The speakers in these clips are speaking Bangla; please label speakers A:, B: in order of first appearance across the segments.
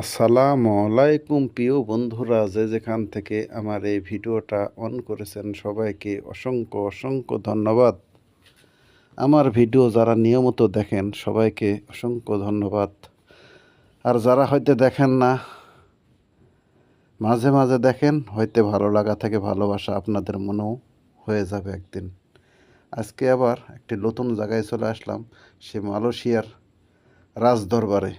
A: আসসালামু আলাইকুম, প্রিয় বন্ধুরা, যে যেখান থেকে আমার এই ভিডিওটা অন করেছেন, সবাইকে অসংখ্য অসংখ্য ধন্যবাদ। আমার ভিডিও যারা নিয়মিত দেখেন, সবাইকে অসংখ্য ধন্যবাদ। আর যারা হয়তো দেখেন না, মাঝে মাঝে দেখেন, হয়তো ভালো লাগা থেকে ভালোবাসা আপনাদের মনেও হয়ে যাবে একদিন। আজকে আবার একটি নতুন জায়গায় চলে আসলাম, সে মালয়েশিয়ার রাজদরবারে।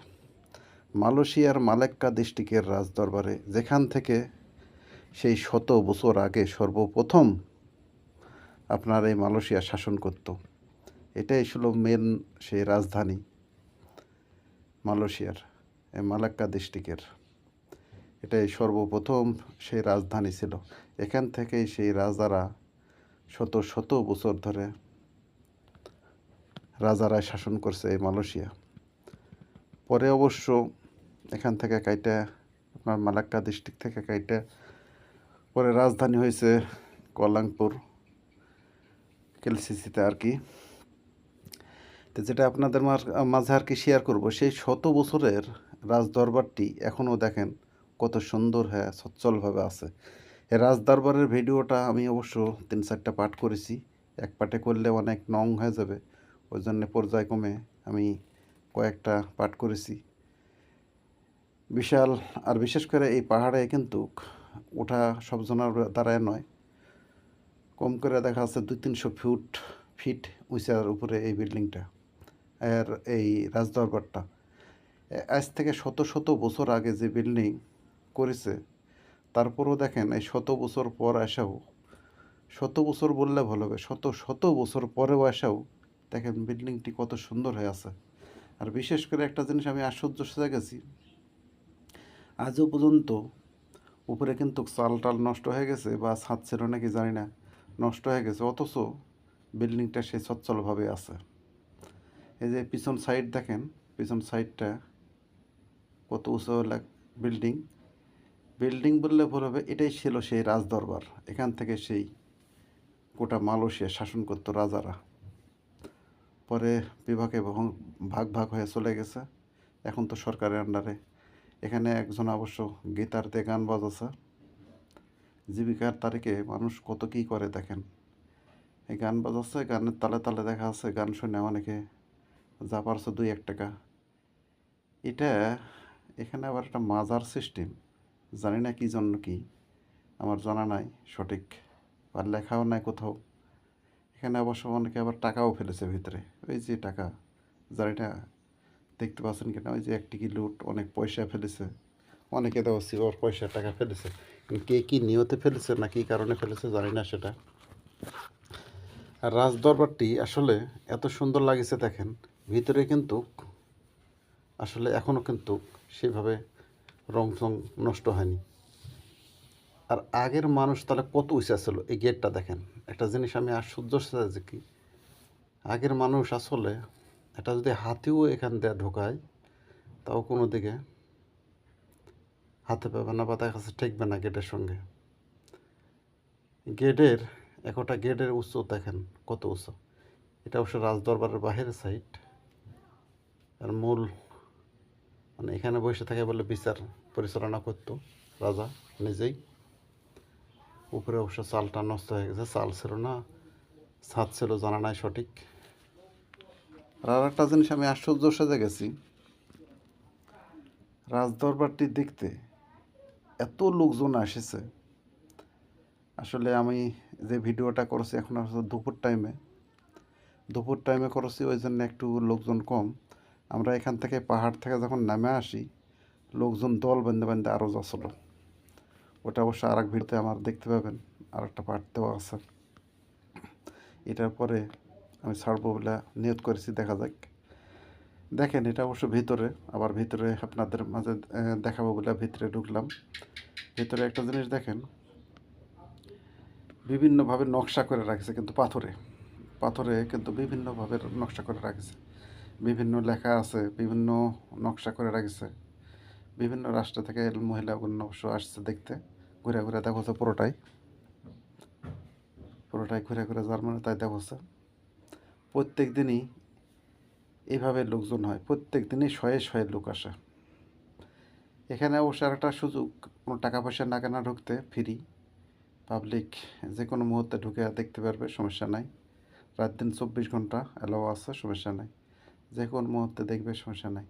A: মালয়েশিয়ার মালেক্কা ডিস্ট্রিক্টের রাজদরবারে, যেখান থেকে সেই শত বছর আগে সর্বপ্রথম আপনার এই মালয়েশিয়া শাসন করত। এটাই ছিল মেন সেই রাজধানী মালয়েশিয়ার এই মালাক্কা ডিস্ট্রিক্টের। এটাই সর্বপ্রথম সেই রাজধানী ছিল। এখান থেকেই সেই রাজারা শত শত বছর ধরে রাজারাই শাসন করছে এই মালয়েশিয়া। পরে অবশ্য এখান থেকে কাইটা, আপনার মালাক্কা ডিস্ট্রিক্ট থেকে কাইটা। পরে রাজধানী হয়েছে কলাংপুর কেলসিসিতে আর কি। তো যেটা আপনাদের মাঝে আর কি শেয়ার করব, সেই শত বছরের রাজদরবারটি এখনও দেখেন কত সুন্দর হ্যাঁ সচ্ছলভাবে আছে। এই রাজদরবারের ভিডিওটা আমি অবশ্য তিন চারটা পাঠ করেছি, এক পাঠে করলে অনেক নং হয়ে যাবে। ওই জন্য পর্যায়ক্রমে আমি কয়েকটা পাঠ করেছি। বিশাল, আর বিশেষ করে এই পাহাড়ে কিন্তু ওঠা সব জনের দ্বারায় নয়। কম করে দেখা যাচ্ছে দুই তিনশো ফুট, ফিট উঁচার উপরে এই বিল্ডিংটা এর এই রাজদরবারটা। আজ থেকে শত শত বছর আগে যে বিল্ডিং করেছে, তারপরও দেখেন এই শত বছর পর আসাও, শত বছর বললে ভালো হবে, শত শত বছর পরেও আসাও, দেখেন বিল্ডিংটি কত সুন্দর হয়ে আছে। আর বিশেষ করে একটা জিনিস আমি আশ্চর্য গেছি আজও পর্যন্ত উপরে কিন্তু চাল টাল নষ্ট হয়ে গেছে বা ছাদ ছিল নাকি জানি না, নষ্ট হয়ে গেছে। অথচ বিল্ডিংটা সেই সচ্ছলভাবে আছে। এই যে পিছন সাইড দেখেন, পিছন সাইডটা কত উঁচু বিল্ডিং। বিল্ডিং বললে ভুল হবে, এটাই ছিল সেই রাজদরবার। এখান থেকে সেই গোটা মালয়েশিয়া শাসন করতো রাজারা। পরে বিভাগে ভাগ ভাগ হয়ে চলে গেছে। এখন তো সরকারের আন্ডারে এখানে একজন অবশ্য গীতার দিয়ে গান বাজাচ্ছে জীবিকার তারিখে মানুষ কত কী করে দেখেন। এই গান বাজাচ্ছে গানের তালে তালে দেখা যাচ্ছে গান শুনে অনেকে যা পারছে দুই এক টাকা। এটা এখানে আবার একটা মাজার সিস্টেম। জানি না কী জন্য কি, আমার জানা নাই, সঠিক। আর লেখাও নাই কোথাও। এখানে অবশ্য অনেকে আবার টাকাও ফেলেছে ভিতরে। ওই যে টাকা, জানি না দেখতে পাচ্ছেন কিনা? ওই যে একটি কি লুট, অনেক পয়সা ফেলেছে। অনেকে তো ওর পয়সা টাকা ফেলেছে। কে কি নিয়তে ফেলেছে না কী কারণে ফেলেছে জানি না সেটা। আর রাজদরবারটি আসলে এত সুন্দর লাগেছে দেখেন, ভিতরে কিন্তু আসলে এখনও কিন্তু সেভাবে রং চং নষ্ট হয়নি। আর আগের মানুষ তাহলে কত উঁচা ছিল? এই গেটটা দেখেন। একটা জিনিস আমি আশ্চর্য যে কি? আগের মানুষ আসলে এটা যদি হাতিও এখান দিয়ে ঢোকায়, তাও কোনো দিকে হাতে পাবে না বা দেখা যাচ্ছে ঠেকবে না গেটের সঙ্গে। গেটের একটা গেটের উচ্চ দেখেন কত উঁচু। এটা অবশ্য রাজদরবারের বাহিরের সাইড আর মূল মানে এখানে বসে থাকে বলে বিচার পরিচালনা করতো রাজা নিজেই। উপরে অবশ্য চালটা নষ্ট হয়ে গেছে, চাল ছিল না, ছাদ ছিল জানা নাই সঠিক। আর একটা জিনিস আমি আশ্চর্য সেজে গেছি। রাজদরবারটি দেখতে এত লোকজন এসেছে আসলে আমি যে ভিডিওটা করেছি এখন আসলে দুপুর টাইমে দুপুর টাইমে করেছি, ওই জন্য একটু লোকজন কম। আমরা এখান থেকে পাহাড় থেকে যখন নামে আসি, লোকজন দল বেঁধে বেঁধে আরও যাচ্ছিল। ওটা অবশ্য আর এক ভিডিওতে আমার দেখতে পাবেন আর একটা পার্ট দেওয়া আছে। এটার পরে আমি ছাড়বো বলে নিয়ত করেছি, দেখা যাক। দেখেন, এটা অবশ্য ভিতরে, আবার ভিতরে আপনাদের মাঝে দেখাবো বলে ভিতরে ঢুকলাম। ভিতরে একটা জিনিস দেখেন, বিভিন্নভাবে নকশা করে রাখছে কিন্তু পাথরে। পাথরে কিন্তু বিভিন্নভাবে নকশা করে রাখছে। বিভিন্ন লেখা আছে, বিভিন্ন নকশা করে রাখছে। বিভিন্ন রাষ্ট্র থেকে মহিলাগুলো অবশ্য আসছে দেখতে। ঘুরে ঘুরে দেখছে পুরোটাই। পুরোটাই ঘুরে ঘুরে জার্মানি তাই দেখছে প্রত্যেক দিনই এভাবে লোকজন হয়। প্রত্যেক দিনই শয়ে শয়ে লোক আসে। এখানে অবশ্য একটা সুযোগ, কোনো টাকা পয়সা না কেনা ঢুকতে ফ্রি পাবলিক যে কোনো মুহূর্তে ঢুকে দেখতে পারবে, সমস্যা নাই। রাত দিন চব্বিশ ঘণ্টা অ্যালাও আছে, সমস্যা নাই। যে কোনো মুহূর্তে দেখবে, সমস্যা নাই।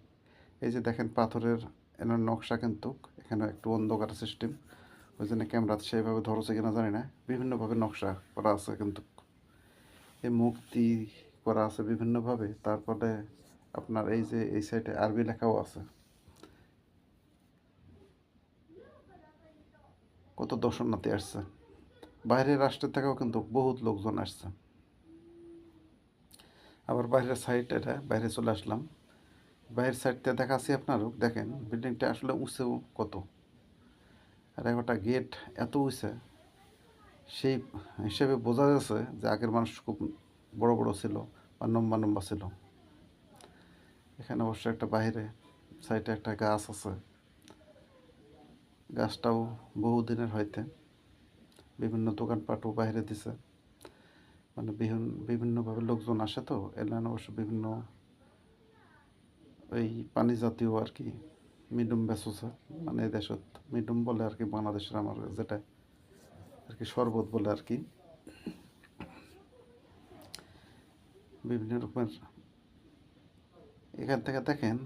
A: এই যে দেখেন পাথরের এনার নকশা কিন্তু এখানে একটু অন্ধকার সিস্টেম ওই জন্য ক্যামেরা সেইভাবে ধরছে কিনা জানি না। বিভিন্নভাবে নকশা করা আছে কিন্তু। এই মুক্তি করা আছে বিভিন্নভাবে, তারপরে আপনার এই যে, এই সাইডে আরবি লেখাও আছে। কত দর্শনার্থী আসছে। বাইরের রাষ্ট্রের থেকেও কিন্তু বহুত লোকজন আসছে। আবার বাইরের সাইড এটা বাইরে চলে আসলাম। বাইরের সাইডটা দেখাচ্ছি আপনারও, দেখেন, বিল্ডিংটা আসলে উঁচু কত। আর একটা গেট এত উঁচে, সেই হিসেবে বোঝা যাচ্ছে যে আগের মানুষ খুব বড় বড় ছিল বা লম্বা লম্বা ছিল। এখানে অবশ্য একটা বাইরে সাইডে একটা গাছ আছে। গাছটাও বহুদিনের হইতে বিভিন্ন দোকানপাটও বাইরে দিছে। মানে বিভিন্ন বিভিন্নভাবে লোকজন আসে তো এলান অবশ্য বিভিন্ন এই পানি জাতীয় আর কি মিডুম বেচছে। মানে দেশত মিডুম বলে আর কি বাংলাদেশের আমার যেটা আর কি শরবত বলে আর কি। বিভিন্ন রকমের। এখান থেকে দেখেন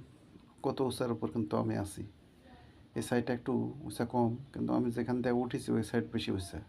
A: কত উঁচার উপর কিন্তু আমি আছি। এই সাইডটা একটু উঁচা কম, কিন্তু আমি যেখান থেকে উঠেছি ওই সাইড বেশি উঁচা